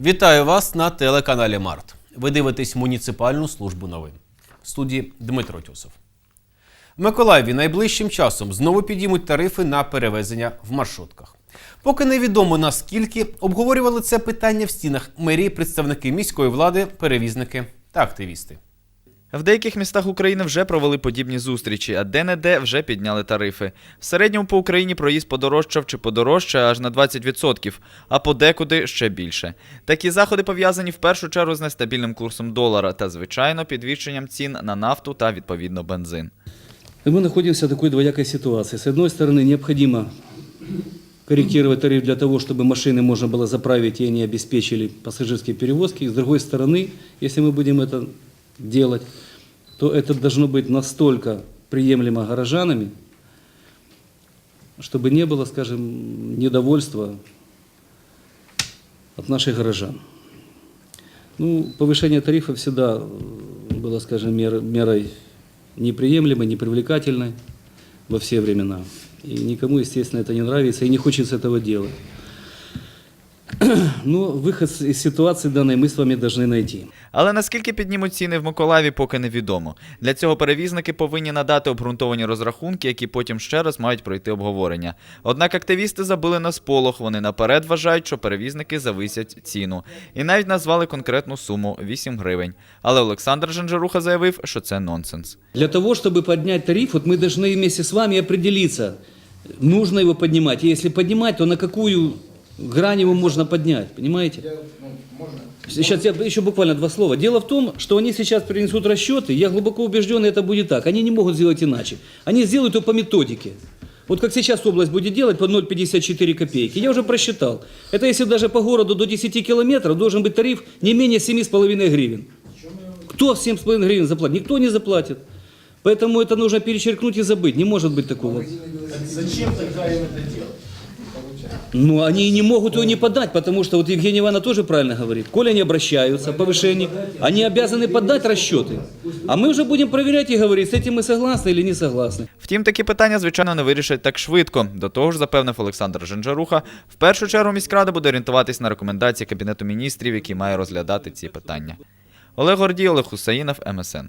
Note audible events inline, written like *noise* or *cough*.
Вітаю вас на телеканалі Март. Ви дивитесь муніципальну службу новин. В студії Дмитро Тюсов. В Миколаєві найближчим часом знову підіймуть тарифи на перевезення в маршрутках. Поки невідомо наскільки обговорювали це питання в стінах мерії представники міської влади, перевізники та активісти. В деяких містах України вже провели подібні зустрічі, а де-не-де вже підняли тарифи. В середньому по Україні проїзд подорожчав чи подорожчає аж на 20%, а подекуди ще більше. Такі заходи пов'язані в першу чергу з нестабільним курсом долара та, звичайно, підвищенням цін на нафту та відповідно бензин. Мы находимся в такой двоякой ситуации. С одной стороны, необходимо корректировать тариф для того, чтобы машины можно было заправить, и они обеспечили пассажирские перевозки. И с другой стороны, если мы будем это делать, то это должно быть настолько приемлемо горожанами, чтобы не было, скажем, недовольства от наших горожан. Ну, повышение тарифа всегда было, скажем, мер- мерой неприемлемой, непривлекательной во все времена. И никому, естественно, это не нравится и не хочется этого делать. *clears throat* Но выход с- из ситуации данной мы с вами должны найти. Але наскільки піднімуть ціни в Миколаєві, поки невідомо. Для цього перевізники повинні надати обґрунтовані розрахунки, які потім ще раз мають пройти обговорення. Однак активісти забили на сполох. Вони наперед вважають, що перевізники зависять ціну. І навіть назвали конкретну суму 8 гривень. Але Олександр Жанжаруха заявив, що це нонсенс. Для того, чтобы поднять тариф, вот мы должны вместе с вами определиться, нужно его поднимать. И если поднимать, то на какую грань его можно поднять, понимаете? Сейчас я еще буквально два слова. Дело в том, что они сейчас принесут расчеты, я глубоко убежден, это будет так. Они не могут сделать иначе. Они сделают это по методике. Вот как сейчас область будет делать по 0,54 копейки. Я уже просчитал. Это если даже по городу до 10 километров должен быть тариф не менее 7,5 гривен. Кто 7,5 гривен заплатит? Никто не заплатит. Поэтому это нужно перечеркнуть и забыть. Не может быть такого. Зачем тогда им это делать? Ну, они и не могут его не подать, потому что вот Евгения Ивановна тоже правильно говорит. Коли они обращаются о повышении, они обязаны подать расчеты. А мы уже будем проверять и говорить, с этим мы согласны или не согласны. Втім, такі питання, звичайно, не вирішать так швидко. До того ж, запевнив Олександр Жанжаруха, в першу чергу міськрада буде орієнтуватись на рекомендації Кабінету міністрів, який має розглядати ці питання. Олег Гордій, Олег Хусаїнов, МСН.